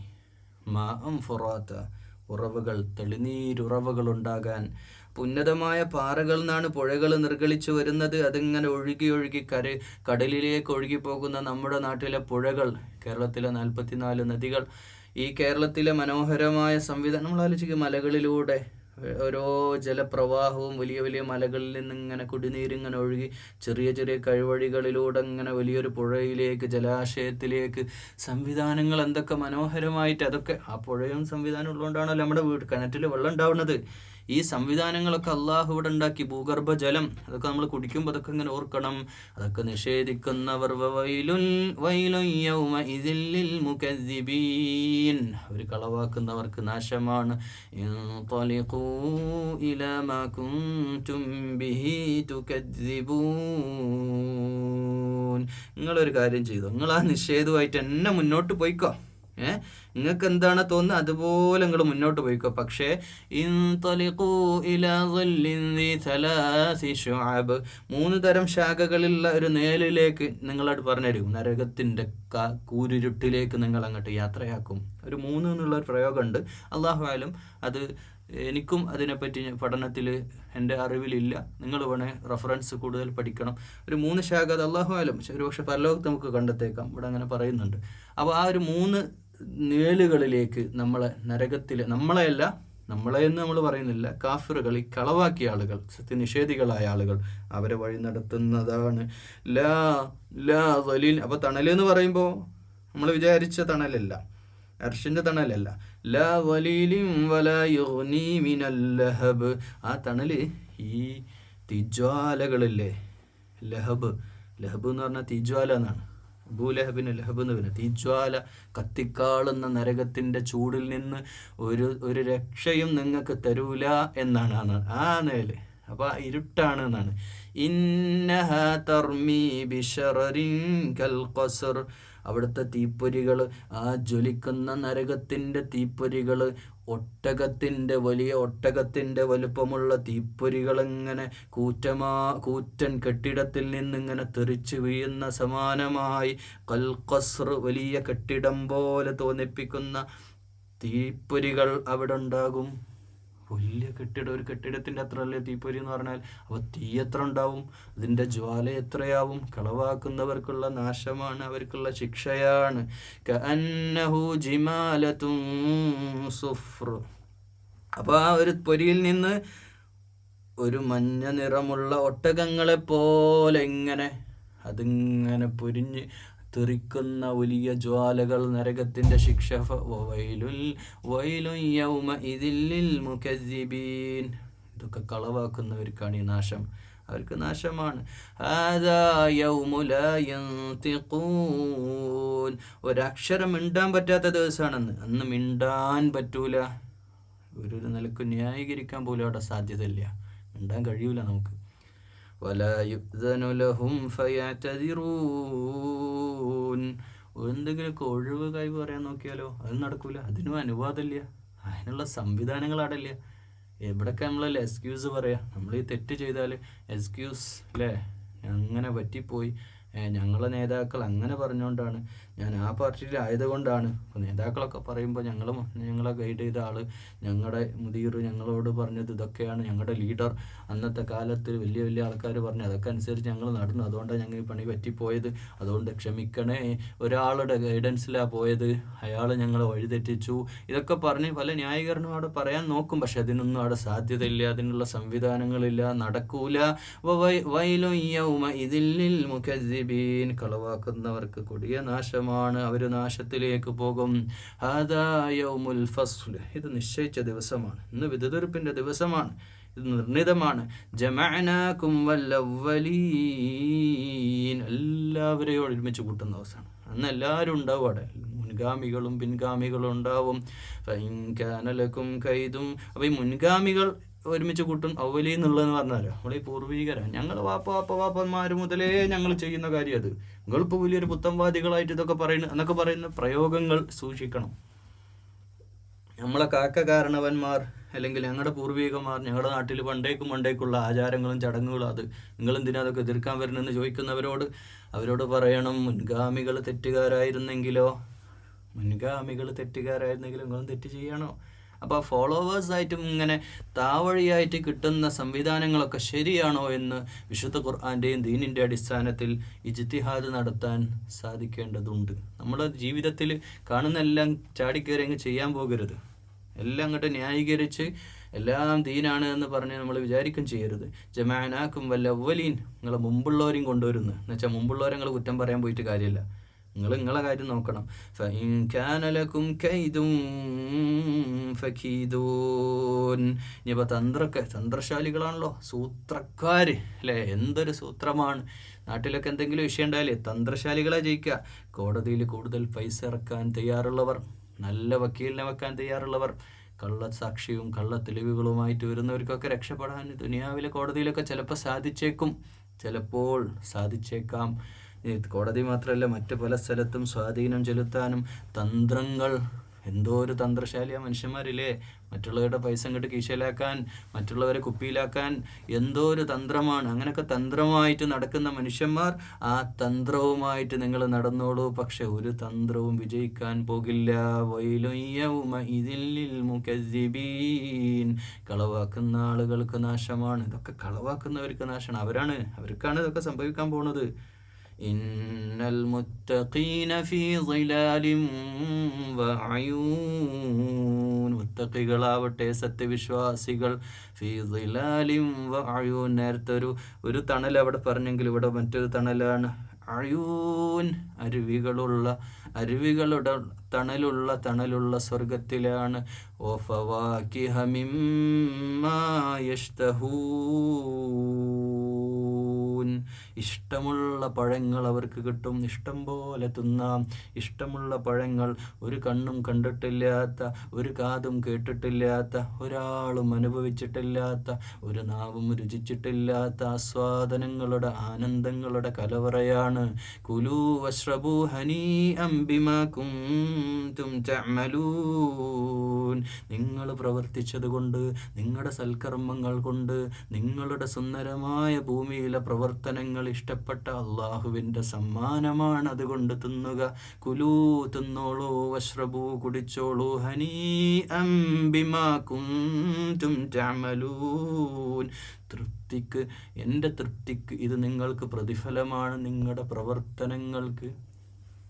മാം ഫുറാത്ത ഉറവുകൾ അപ്പൊ ഉന്നതമായ പാറകളിൽ നിന്നാണ് പുഴകൾ നിർഗളിച്ചു വരുന്നത്. അതിങ്ങനെ ഒഴുകി ഒഴുകി കര കടലിലേക്ക് ഒഴുകി പോകുന്ന നമ്മുടെ നാട്ടിലെ പുഴകൾ കേരളത്തിലെ നാൽപ്പത്തിനാല് നദികൾ ഈ കേരളത്തിലെ മനോഹരമായ സംവിധാനം നമ്മൾ ആലോചിക്കും മലകളിലൂടെ ഓരോ ജലപ്രവാഹവും വലിയ വലിയ മലകളിൽ നിന്ന് ഇങ്ങനെ കുടിനീരിങ്ങനെ ഒഴുകി ചെറിയ ചെറിയ കഴിവഴികളിലൂടെ ഇങ്ങനെ വലിയൊരു പുഴയിലേക്ക് ജലാശയത്തിലേക്ക്. സംവിധാനങ്ങൾ എന്തൊക്കെ മനോഹരമായിട്ട് അതൊക്കെ ആ പുഴയും സംവിധാനം ഉള്ളതുകൊണ്ടാണല്ലോ നമ്മുടെ വീട് കിണറ്റിൽ വെള്ളം ഉണ്ടാവുന്നത്. ഈ സംവിധാനങ്ങളൊക്കെ അള്ളാഹു ഇവിടെ ഉണ്ടാക്കി. ഭൂഗർഭ ജലം അതൊക്കെ നമ്മൾ കുടിക്കുമ്പോൾ അതൊക്കെ ഇങ്ങനെ ഓർക്കണം. അതൊക്കെ നിഷേധിക്കുന്നവർ അവർ കളവാക്കുന്നവർക്ക് നാശമാണ്. നിങ്ങളൊരു കാര്യം ചെയ്തു? നിങ്ങൾ ആ നിഷേധമായിട്ട് എന്നെ മുന്നോട്ട് പോയിക്കോ. ഏഹ് നിങ്ങൾക്ക് എന്താണ് തോന്നുന്നത്? അതുപോലെ നിങ്ങൾ മുന്നോട്ട് പോയിക്കോ. പക്ഷേ മൂന്ന് തരം ശാഖകളിലുള്ള ഒരു നേലിലേക്ക് നിങ്ങളോട് പറഞ്ഞുതരും നരകത്തിന്റെ കൂരിരുട്ടിലേക്ക് നിങ്ങൾ അങ്ങോട്ട് യാത്രയാക്കും. ഒരു മൂന്ന് എന്നുള്ള ഒരു പ്രയോഗമുണ്ട് അള്ളാഹുവായാലും അത് എനിക്കും അതിനെപ്പറ്റി പഠനത്തിൽ എന്റെ അറിവിലില്ല. നിങ്ങൾ വേണേൽ റെഫറൻസ് കൂടുതൽ പഠിക്കണം. ഒരു മൂന്ന് ശാഖ അത് അള്ളാഹുവായാലും ആലം ഒരു പക്ഷെ പരലോകത്ത് നമുക്ക് കണ്ടെത്തേക്കാം. ഇവിടെ അങ്ങനെ പറയുന്നുണ്ട്. അപ്പോൾ ആ ഒരു മൂന്ന് നിഴലുകളിലേക്ക് നമ്മളെ നരകത്തിൽ നമ്മളെയല്ല നമ്മളെ എന്ന് നമ്മൾ പറയുന്നില്ല കാഫിറുകൾ ഈ കളവാക്കിയ ആളുകൾ സത്യനിഷേധികളായ ആളുകൾ അവരെ വഴി നടത്തുന്നതാണ്. ലാ ലാ ഖലീൽ അപ്പോൾ തണൽ എന്ന് പറയുമ്പോൾ നമ്മൾ വിചാരിച്ച തണലല്ല. അർഷിന്റെ തണലല്ല. ലാ വലീലിം വലാ യുഗ്നി മിനൽ ലഹബ്. ആ തണൽ ഈ തിജ്വാലകളില്ലേ? ലഹബ്. ലഹബ് എന്ന് പറഞ്ഞാൽ തിജ്വാല എന്നാണ്. ഭൂലഹബിന് ലഹബെന്ന് പിന്നെ തീജ്വാല കത്തിക്കാളുന്ന നരകത്തിന്റെ ചൂടിൽ നിന്ന് ഒരു ഒരു രക്ഷയും നിങ്ങൾക്ക് തരൂല എന്നാണ് ആ ആ നേൽ അപ്പൊ ആ ഇരുട്ടാണ് എന്നാണ്. ഇന്നഹ തർമീ കൽ ഖസർ. അവിടുത്തെ തീപ്പൊരികൾ ആ ജ്വലിക്കുന്ന നരകത്തിന്റെ തീപ്പൊരികൾ ഒട്ടകത്തിന്റെ വലിയ ഒട്ടകത്തിന്റെ വലുപ്പമുള്ള തീപ്പൊരികളിങ്ങനെ കൂറ്റമാ കൂറ്റൻ കെട്ടിടത്തിൽ നിന്നിങ്ങനെ തെറിച്ചു വീഴുന്ന സമാനമായി കൽക്കസ്ർ വലിയ കെട്ടിടം പോലെ തോന്നിപ്പിക്കുന്ന തീപ്പൊരികൾ അവിടെ ഉണ്ടാകും? വലിയ കെട്ടിടം ഒരു കെട്ടിടത്തിന്റെ അത്ര അല്ലേ തീപ്പൊരി എന്ന് പറഞ്ഞാൽ? അപ്പോൾ തീ എത്ര ഉണ്ടാവും? അതിന്റെ ജ്വാല എത്രയാവും? കളവാക്കുന്നവർക്കുള്ള നാശമാണ് അവർക്കുള്ള ശിക്ഷയാണ്. അപ്പോൾ ആ ഒരു പൊരിയിൽ നിന്ന് ഒരു മഞ്ഞ നിറമുള്ള ഒട്ടകങ്ങളെ പോലെ ഇങ്ങനെ അതിങ്ങനെ പൊരിഞ്ഞ് തെറിക്കുന്ന വലിയ ജ്വാലകൾ നരകത്തിന്റെ ശിക്ഷ ഇതൊക്കെ കളവാക്കുന്നവർക്കാണ് ഈ നാശം. അവർക്ക് നാശമാണ്. ഒരക്ഷരം മിണ്ടാൻ പറ്റാത്ത ദിവസമാണെന്ന്. അന്ന് മിണ്ടാൻ പറ്റൂല. ഒരു നിലയ്ക്ക് ന്യായീകരിക്കാൻ പോലും അവിടെ സാധ്യതയില്ല. മിണ്ടാൻ കഴിയൂല നമുക്ക്. ولا يؤذن لهم فيعتذرون എന്തെങ്കിലുമൊക്കെ ഒഴിവ് കൈ പറയാൻ നോക്കിയാലോ അത് നടക്കൂല അതിനും അനുവാദമില്ല അതിനുള്ള സംവിധാനങ്ങൾ അവിടെ ഇല്ല എവിടൊക്കെ നമ്മളല്ലേ എക്സ്ക്യൂസ് പറയാ നമ്മൾ ഈ തെറ്റ് ചെയ്താൽ എക്സ്ക്യൂസ് അല്ലേ അങ്ങനെ പറ്റിപ്പോയി ഏ, ഞങ്ങളെ നേതാക്കൾ അങ്ങനെ പറഞ്ഞുകൊണ്ടാണ് ഞാൻ ആ പാർട്ടിയിൽ ആയതുകൊണ്ടാണ്. അപ്പോൾ നേതാക്കളൊക്കെ പറയുമ്പോൾ ഞങ്ങൾ ഞങ്ങളെ ഗൈഡ് ചെയ്ത ആൾ ഞങ്ങളുടെ മുദീർ ഞങ്ങളോട് പറഞ്ഞത് ഇതൊക്കെയാണ് ഞങ്ങളുടെ ലീഡർ അന്നത്തെ കാലത്ത് വലിയ വലിയ ആൾക്കാർ പറഞ്ഞു അതൊക്കെ അനുസരിച്ച് ഞങ്ങൾ നടന്നു. അതുകൊണ്ടാണ് ഞങ്ങൾ ഈ പണി പറ്റിപ്പോയത്. അതുകൊണ്ട് ക്ഷമിക്കണേ. ഒരാളുടെ ഗൈഡൻസിലാണ് പോയത്. അയാൾ ഞങ്ങളെ വഴിതെറ്റിച്ചു. ഇതൊക്കെ പറഞ്ഞ് പല ന്യായീകരണം അവിടെ പറയാൻ നോക്കും. പക്ഷെ അതിനൊന്നും അവിടെ സാധ്യതയില്ല. അതിനുള്ള സംവിധാനങ്ങളില്ല. നടക്കൂല. വവൈ- ഇതിൽ മുഖീൻ കളവാക്കുന്നവർക്ക് കൊടിയ നാശമാണ് അവർ നാശത്തിലേക്ക് പോകും. ഹാദാ യൗമുൽ ഫസ്ൽ. ഇത് നിശ്ചയിച്ച ദിവസമാണ്. ഇന്ന് വിധുതീർപ്പിന്റെ ദിവസമാണ്. ഇത് നിർണിതമാണ്. ജമഅനാകും വല്ലവലീൻ എല്ലാവരെയും ഒരുമിച്ച് കൂട്ടുന്ന ദിവസമാണ്. അന്ന് എല്ലാവരും ഉണ്ടാവും അവിടെ. മുൻഗാമികളും പിൻഗാമികളും ഉണ്ടാവും. ഫൈൻകാനലക്കും കൈതും അപ്പോൾ ഈ മുൻഗാമികൾ ഒരുമിച്ച് കൂട്ടും അവലി എന്നുള്ളതെന്ന് പറഞ്ഞാലോ? നമ്മൾ ഈ പൂർവീകരാണ് ഞങ്ങൾ വാപ്പ വാപ്പ വാപ്പന്മാർ മുതലേ ഞങ്ങൾ ചെയ്യുന്ന കാര്യം അത്. നിങ്ങളിപ്പോൾ വലിയൊരു പുത്തംവാദികളായിട്ട് ഇതൊക്കെ പറയുന്ന എന്നൊക്കെ പറയുന്ന പ്രയോഗങ്ങൾ സൂക്ഷിക്കണം. നമ്മളെ കാക്ക കാരണവന്മാർ അല്ലെങ്കിൽ ഞങ്ങളുടെ പൂർവികന്മാർ ഞങ്ങളുടെ നാട്ടിൽ പണ്ടേക്കും പണ്ടേക്കുള്ള ആചാരങ്ങളും ചടങ്ങുകളും അത്. നിങ്ങൾ എന്തിനാ അതൊക്കെ എതിർക്കാൻ വരുന്നെന്ന് ചോദിക്കുന്നവരോട് അവരോട് പറയണം മുൻഗാമികൾ തെറ്റുകാരായിരുന്നെങ്കിലോ? മുൻഗാമികൾ തെറ്റുകാരായിരുന്നെങ്കിലും നിങ്ങളും തെറ്റ് ചെയ്യണോ? അപ്പോൾ ഫോളോവേഴ്സായിട്ടും ഇങ്ങനെ താവഴിയായിട്ട് കിട്ടുന്ന സംവിധാനങ്ങളൊക്കെ ശരിയാണോ എന്ന് വിശുദ്ധ ഖുർആാന്റെയും ദീനിന്റെ അടിസ്ഥാനത്തിൽ ഇജ്തിഹാദ് നടത്താൻ സാധിക്കേണ്ടതുണ്ട്. നമ്മുടെ ജീവിതത്തിൽ കാണുന്ന എല്ലാം ചാടിക്കയറി അങ്ങ് ചെയ്യാൻ പോകരുത്. എല്ലാം അങ്ങോട്ട് ന്യായീകരിച്ച് എല്ലാം ദീനാണ് എന്ന് പറഞ്ഞ് നമ്മൾ വിചാരിക്കും ചെയ്യരുത്. ജമാനാക്കും വല്ല ഒവലീൻ നിങ്ങളെ മുമ്പുള്ളവരെയും കൊണ്ടുവരുന്നു. എന്നുവെച്ചാൽ മുമ്പുള്ളവരെ നിങ്ങൾ കുറ്റം പറയാൻ പോയിട്ട് കാര്യമില്ല. നിങ്ങൾ നിങ്ങളെ കാര്യം നോക്കണം. ഇനിയിപ്പൊ കൈതും തന്ത്രശാലികളാണല്ലോ സൂത്രക്കാര് അല്ലേ? എന്തൊരു സൂത്രമാണ്. നാട്ടിലൊക്കെ എന്തെങ്കിലും വിഷയം ഉണ്ടായാലേ തന്ത്രശാലികളെ ജയിക്കുക കോടതിയിൽ കൂടുതൽ പൈസ ഇറക്കാൻ തയ്യാറുള്ളവർ നല്ല വക്കീലിനെ വെക്കാൻ തയ്യാറുള്ളവർ കള്ളസാക്ഷിയും കള്ള തെളിവുകളുമായിട്ട് വരുന്നവർക്കൊക്കെ രക്ഷപ്പെടാൻ ദുനിയാവിലെ കോടതിയിലൊക്കെ ചിലപ്പോൾ സാധിച്ചേക്കും. ചിലപ്പോൾ സാധിച്ചേക്കാം. കോടതി മാത്രമല്ല മറ്റ് പല സ്ഥലത്തും സ്വാധീനം ചെലുത്താനും തന്ത്രങ്ങൾ എന്തോ ഒരു തന്ത്രശാലിയ മനുഷ്യന്മാരില്ലേ? മറ്റുള്ളവരുടെ പൈസ ഇങ്ങോട്ട് കീശയിലാക്കാൻ മറ്റുള്ളവരെ കുപ്പിയിലാക്കാൻ എന്തോ ഒരു തന്ത്രമാണ്. അങ്ങനെയൊക്കെ തന്ത്രമായിട്ട് നടക്കുന്ന മനുഷ്യന്മാർ ആ തന്ത്രവുമായിട്ട് നിങ്ങൾ നടന്നോളൂ. പക്ഷെ ഒരു തന്ത്രവും വിജയിക്കാൻ പോകില്ല. കളവാക്കുന്ന ആളുകൾക്ക് നാശമാണ്. ഇതൊക്കെ കളവാക്കുന്നവർക്ക് നാശമാണ്. അവരാണ് അവർക്കാണ് ഇതൊക്കെ സംഭവിക്കാൻ പോണത്. ഇന്നൽ മുത്തഖീന ഫീ ളിലാലിൻ വഅയൂൻ മുത്തഖികളാവട്ടെ സത്യവിശ്വാസികൾ. ഫീ ളിലാലിൻ വഅയൂൻ. നേരത്തെ ഒരു ഒരു തണൽ അവിടെ പറഞ്ഞെങ്കിൽ ഇവിടെ മറ്റൊരു തണലാണ്. അയൂൻ അരുവികളുള്ള അരുവികളുടെ തണലുള്ള തണലുള്ള സ്വർഗത്തിലാണ് ഓ ഫവാക്കിഹ മിമ്മാ യഷ്തഹൂൻ ഇഷ്ടമുള്ള പഴങ്ങൾ അവർക്ക് കിട്ടും. ഇഷ്ടം പോലെ തിന്നാം. ഇഷ്ടമുള്ള പഴങ്ങൾ ഒരു കണ്ണും കണ്ടിട്ടില്ലാത്ത ഒരു കാതും കേട്ടിട്ടില്ലാത്ത ഒരാളും അനുഭവിച്ചിട്ടില്ലാത്ത ഒരു നാവും രുചിച്ചിട്ടില്ലാത്ത ആസ്വാദനങ്ങളുടെ ആനന്ദങ്ങളുടെ കലവറയാണ്. കുലു നിങ്ങൾ പ്രവർത്തിച്ചത് കൊണ്ട് നിങ്ങളുടെ സൽക്കർമ്മങ്ങൾ കൊണ്ട് നിങ്ങളുടെ സുന്ദരമായ ഭൂമിയിലെ പ്രവർത്തനങ്ങൾ ഇഷ്ടപ്പെട്ട അള്ളാഹുവിന്റെ സമ്മാനമാണ് അതുകൊണ്ട് തിന്നുക. കുലൂ തിന്നോളൂ വശ്രബു കുടിച്ചോളൂ. ഹനീ അംബിമാ തൃപ്തിക്ക് എന്റെ തൃപ്തിക്ക് ഇത് നിങ്ങൾക്ക് പ്രതിഫലമാണ് നിങ്ങളുടെ പ്രവർത്തനങ്ങൾക്ക്.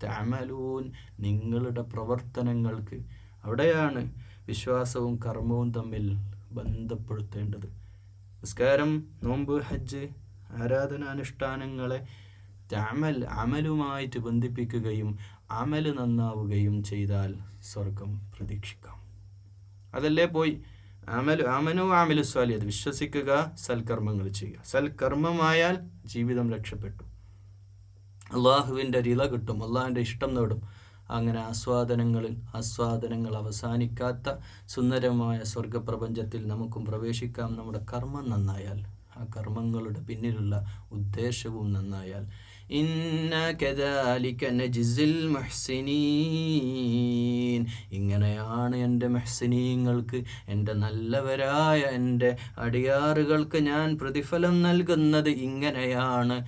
താമലൂൻ നിങ്ങളുടെ പ്രവർത്തനങ്ങൾക്ക്. അവിടെയാണ് വിശ്വാസവും കർമ്മവും തമ്മിൽ ബന്ധപ്പെടുത്തേണ്ടത്. നിസ്കാരം നോമ്പ് ഹജ്ജ് ആരാധനാനുഷ്ഠാനങ്ങളെ അമൽ അമലുമായിട്ട് ബന്ധിപ്പിക്കുകയും അമൽ നന്നാവുകയും ചെയ്താൽ സ്വർഗം പ്രതീക്ഷിക്കാം. അതല്ലേ പോയി? അമലു അമനു അമലു സ്വാലിയത് വിശ്വസിക്കുക സൽക്കർമ്മങ്ങൾ ചെയ്യുക. സൽക്കർമ്മമായാൽ ജീവിതം രക്ഷപ്പെട്ടു. അള്ളാഹുവിന്റെ രില കിട്ടും അള്ളാഹുവിന്റെ ഇഷ്ടം നേടും. അങ്ങനെ ആസ്വാദനങ്ങളിൽ ആസ്വാദനങ്ങൾ അവസാനിക്കാത്ത സുന്ദരമായ സ്വർഗപ്രപഞ്ചത്തിൽ നമുക്കും പ്രവേശിക്കാം. നമ്മുടെ കർമ്മം നന്നായാൽ ആ കർമ്മങ്ങളുടെ പിന്നിലുള്ള ഉദ്ദേശവും നന്നായാൽ ഇങ്ങനെയാണ് എന്റെ മെഹ്സിനീങ്ങൾക്ക് എന്റെ നല്ലവരായ എന്റെ അടിയാറുകൾക്ക് ഞാൻ പ്രതിഫലം നൽകുന്നത്. ഇങ്ങനെയാണ്.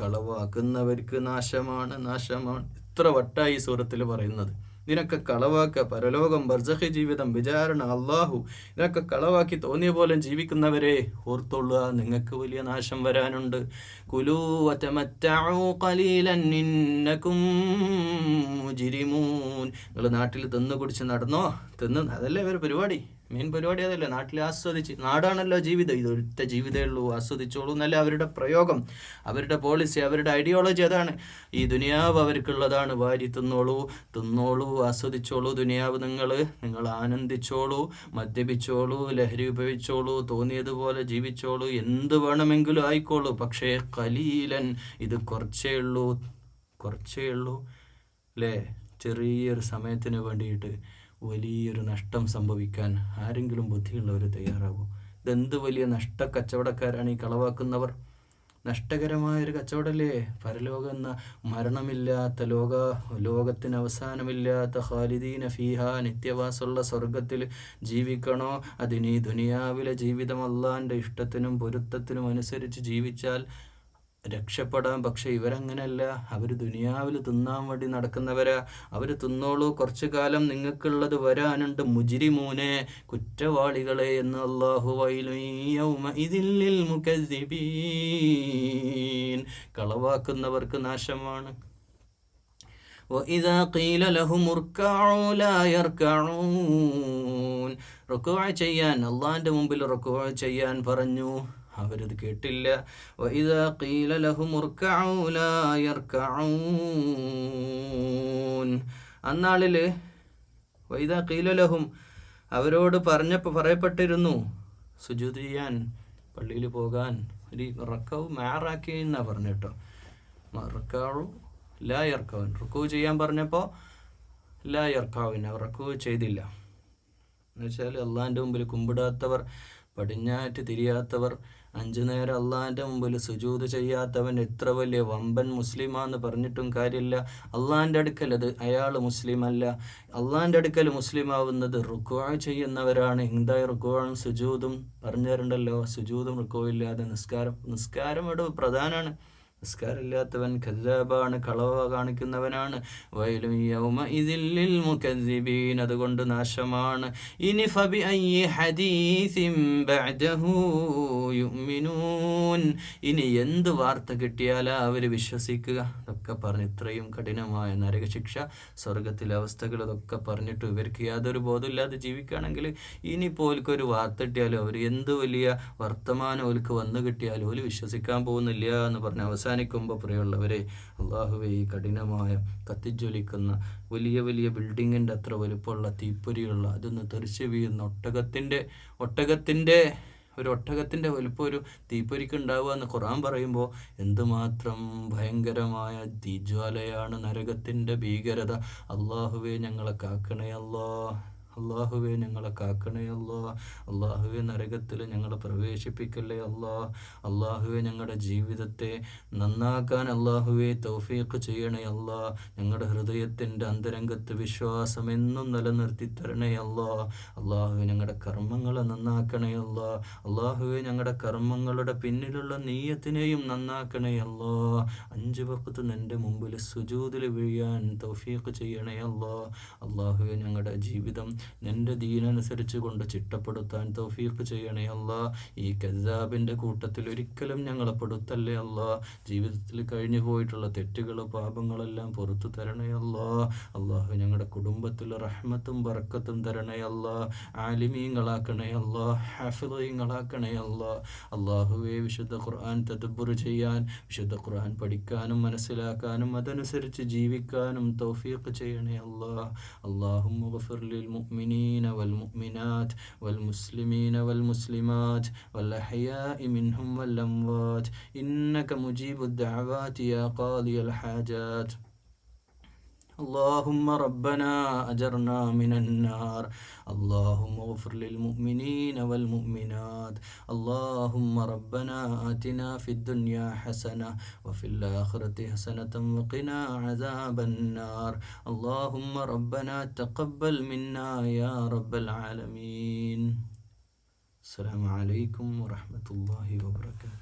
കളവാക്കുന്നവർക്ക് നാശമാണ് നാശമാണ്. ഇത്ര വട്ടായി സൂറത്തിൽ പറയുന്നത്. ഇതിനൊക്കെ കളവാക്കുക പരലോകം ബർസഖി ജീവിതം വിചാരണ അള്ളാഹു. ഇതിനൊക്കെ കളവാക്കി തോന്നിയ പോലെ ജീവിക്കുന്നവരെ ഓർത്തുള്ളുക നിങ്ങൾക്ക് വലിയ നാശം വരാനുണ്ട്. നിങ്ങൾ നാട്ടിൽ തിന്നു കുടിച്ച് നടന്നോ? തിന്ന് അതല്ലേ ഇവരുടെ പരിപാടി? മെയിൻ പരിപാടി അതല്ലേ? നാട്ടിൽ ആസ്വദിച്ച് നാടാണല്ലോ ജീവിതം. ഇതൊരുത്തെ ജീവിതമേ ഉള്ളൂ. ആസ്വദിച്ചോളൂ എന്നല്ല അവരുടെ പ്രയോഗം. അവരുടെ പോളിസി അവരുടെ ഐഡിയോളജി അതാണ്. ഈ ദുനിയാവ് അവർക്കുള്ളതാണ്. വാരി തിന്നോളൂ തിന്നോളൂ ആസ്വദിച്ചോളൂ ദുനിയാവ് നിങ്ങൾ നിങ്ങൾ ആനന്ദിച്ചോളൂ മദ്യപിച്ചോളൂ ലഹരി ഉപയോഗിച്ചോളൂ തോന്നിയതുപോലെ ജീവിച്ചോളൂ. എന്ത് വേണമെങ്കിലും ആയിക്കോളൂ. പക്ഷേ കലീലൻ ഇത് കുറച്ചേ ഉള്ളൂ കുറച്ചേ ഉള്ളൂ. അല്ലേ ചെറിയൊരു സമയത്തിന് വേണ്ടിയിട്ട് വലിയൊരു നഷ്ടം സംഭവിക്കാൻ ആരെങ്കിലും ബുദ്ധിയുള്ളവർ തയ്യാറാകും ഇതെന്ത് വലിയ നഷ്ട കച്ചവടക്കാരാണ് ഈ കളവാക്കുന്നവർ? നഷ്ടകരമായൊരു കച്ചവടമല്ലേ പരലോകം എന്ന മരണമില്ലാത്ത ലോക ലോകത്തിന് അവസാനമില്ലാത്ത ഖാലിദീന ഫീഹ നിത്യവാസമുള്ള സ്വർഗത്തിൽ ജീവിക്കണോ? അതിന് ദുനിയാവിലെ ജീവിതം അള്ളാന്റെ ഇഷ്ടത്തിനും പൊരുത്തത്തിനും അനുസരിച്ച് ജീവിച്ചാൽ രക്ഷപ്പെടാം പക്ഷെ ഇവരങ്ങനെയല്ല അവർ ദുനിയാവിൽ തിന്നാൻ വേണ്ടി നടക്കുന്നവരാ അവർ തിന്നോളൂ കുറച്ചു കാലം നിങ്ങൾക്കുള്ളത് വരാനുണ്ട് മുജിരിമൂനെ കുറ്റവാളികളെ എന്ന് അള്ളാഹു ഇതിൽ മുഖദ്ദിബീൻ കളവാക്കുന്നവർക്ക് നാശമാണ് وإذا قيل لهم اركعوا لا يركعون റുക്കുവ ചെയ്യാൻ അള്ളാഹിൻ്റെ മുമ്പിൽ റുക്കുവ ചെയ്യാൻ പറഞ്ഞു അവരത് കേട്ടില്ല. അന്നാളിൽ വൈദ കീലലഹും അവരോട് പറഞ്ഞപ്പോൾ പറയപ്പെട്ടിരുന്നു സുജുത് ചെയ്യാൻ പള്ളിയിൽ പോകാൻ ഒരു റക്കവ് മാറാക്കി എന്നാണ് പറഞ്ഞു കേട്ടോ റക്കാവു ലാ ഇറക്കാവൻ റുക്കു ചെയ്യാൻ പറഞ്ഞപ്പോൾ ലാ ഇറക്കാവിൻ അവർ റക്കു ചെയ്തില്ല. എന്നുവെച്ചാൽ അള്ളാഹിന്റെ മുമ്പിൽ കുമ്പിടാത്തവർ പടിഞ്ഞാറ്റ് തിരിയാത്തവർ അഞ്ചു നേരം അള്ളാഹിന്റെ മുമ്പിൽ സുജൂത് ചെയ്യാത്തവൻ എത്ര വലിയ വമ്പൻ മുസ്ലിമാന്ന് പറഞ്ഞിട്ടും കാര്യമില്ല. അള്ളാഹിന്റെ അടുക്കൽ അത് അയാൾ മുസ്ലിം അല്ല അള്ളാഹിന്റെ അടുക്കൽ മുസ്ലിം ആവുന്നത് റുക്കുവ ചെയ്യുന്നവരാണ്. എന്തായി റുക്കോഴും സുജൂതും പറഞ്ഞു തരണ്ടല്ലോ സുജൂതും റുക്കോ ഇല്ലാതെ നിസ്കാരം നിസ്കാരം ഇവിടെ പ്രധാനമാണ് നിസ്കാരമില്ലാത്തവൻ കല്ലാബാണ് കളവ കാണിക്കുന്നവനാണ്. വയലും യൗമ ഇതിൽ മുക്കദ്ദിബീൻ അതുകൊണ്ട് നാശമാണ്. ഇനി ഫബി യുഅ്മിനൂൻ. ഇനി എന്ത് വാർത്ത കിട്ടിയാലാ അവർ വിശ്വസിക്കുക? അതൊക്കെ പറഞ്ഞ് ഇത്രയും കഠിനമായ നരകശിക്ഷ സ്വർഗത്തിലെ അവസ്ഥകൾ അതൊക്കെ പറഞ്ഞിട്ട് ഇവർക്ക് യാതൊരു ബോധമില്ലാതെ ജീവിക്കുകയാണെങ്കിൽ ഇനി പോൽക്കൊരു വാർത്ത കിട്ടിയാലും അവർ എന്ത് വലിയ വർത്തമാനം ഓൽക്ക് വന്നു കിട്ടിയാലും ഓൽ വിശ്വസിക്കാൻ പോകുന്നില്ല എന്ന് പറഞ്ഞ് അവസാനിക്കുമ്പോൾ പ്രിയമുള്ളവരെ അള്ളാഹുവെ ഈ കഠിനമായ കത്തിജ്വലിക്കുന്ന വലിയ വലിയ ബിൽഡിങ്ങിന്റെ അത്ര വലുപ്പമുള്ള തീപ്പൊരിയുള്ള അതൊന്ന് തെറിച്ച് വീഴുന്ന ഒട്ടകത്തിന്റെ ഒട്ടകത്തിന്റെ ഒരു ഒട്ടകത്തിന്റെ വലുപ്പം ഒരു തീപ്പൊരിക്ക് ഉണ്ടാവുക എന്ന് ഖുറാൻ പറയുമ്പോൾ എന്തുമാത്രം ഭയങ്കരമായ തീജ്വാലയാണ് നരകത്തിന്റെ ഭീകരത. അള്ളാഹുവെ ഞങ്ങളെ കാക്കണേ അല്ലാ അള്ളാഹുവെ ഞങ്ങളെ കാക്കണേ അല്ലാ അള്ളാഹുവെ നരകത്തിൽ ഞങ്ങളെ പ്രവേശിപ്പിക്കല്ലേ അല്ലാ അള്ളാഹുവെ ഞങ്ങളുടെ ജീവിതത്തെ നന്നാക്കാൻ അള്ളാഹുവെ തൗഫീഖ് ചെയ്യണേ അല്ലാ ഞങ്ങളുടെ ഹൃദയത്തിന്റെ അന്തരംഗത്ത് വിശ്വാസം എന്നും നിലനിർത്തി തരണേ അല്ലാ അള്ളാഹുവെ ഞങ്ങളുടെ കർമ്മങ്ങളെ നന്നാക്കണേ അല്ലാ അള്ളാഹുവെ ഞങ്ങളുടെ കർമ്മങ്ങളുടെ പിന്നിലുള്ള നീയത്തിനെയും നന്നാക്കണേ അല്ലാ അഞ്ച് വക്കത്ത് നിന്റെ മുമ്പിൽ സുജൂതിൽ വീഴാൻ തൗഫീഖ് ചെയ്യണേ അല്ലാ അള്ളാഹുവെ ഞങ്ങളുടെ ജീവിതം നിന്റെ ദീനനുസരിച്ച് കൊണ്ട് ചിട്ടപ്പെടുത്താൻ തൗഫീഖ് ചെയ്യണേ അല്ല. ഈ കസാബിന്റെ കൂട്ടത്തിൽ ഒരിക്കലും ഞങ്ങളെ പെടുത്തല്ലേ അല്ല. ജീവിതത്തിൽ കഴിഞ്ഞു പോയിട്ടുള്ള തെറ്റുകൾ പാപങ്ങളെല്ലാം പുറത്തു തരണേ അല്ല. അള്ളാഹു ഞങ്ങളുടെ കുടുംബത്തിൽ റഹ്മത്തും ബർക്കത്തും തരണേ അല്ല. ആലിമീങ്ങളാക്കണേ അല്ല. ഹാഫിളീങ്ങളാക്കണേ അല്ല. അള്ളാഹുവെ വിശുദ്ധ ഖുർആൻ തദബ്ബുർ ചെയ്യാൻ വിശുദ്ധ ഖുർആൻ പഠിക്കാനും മനസ്സിലാക്കാനും അതനുസരിച്ച് ജീവിക്കാനും തൗഫീഖ് ചെയ്യണേ അല്ലാ. അള്ളാഹു للمؤمنين والمؤمنات والمسلمين والمسلمات والأحياء منهم والأموات. إنك مجيب الدعوات يا قاضي الحاجات. اللهم ربنا أجرنا من النار. اللهم اغفر للمؤمنين والمؤمنات. اللهم ربنا آتنا في الدنيا حسنة وفي الآخرة حسنة وقنا عذاب النار. اللهم ربنا تقبل منا يا رب العالمين. السلام عليكم ورحمة الله وبركاته.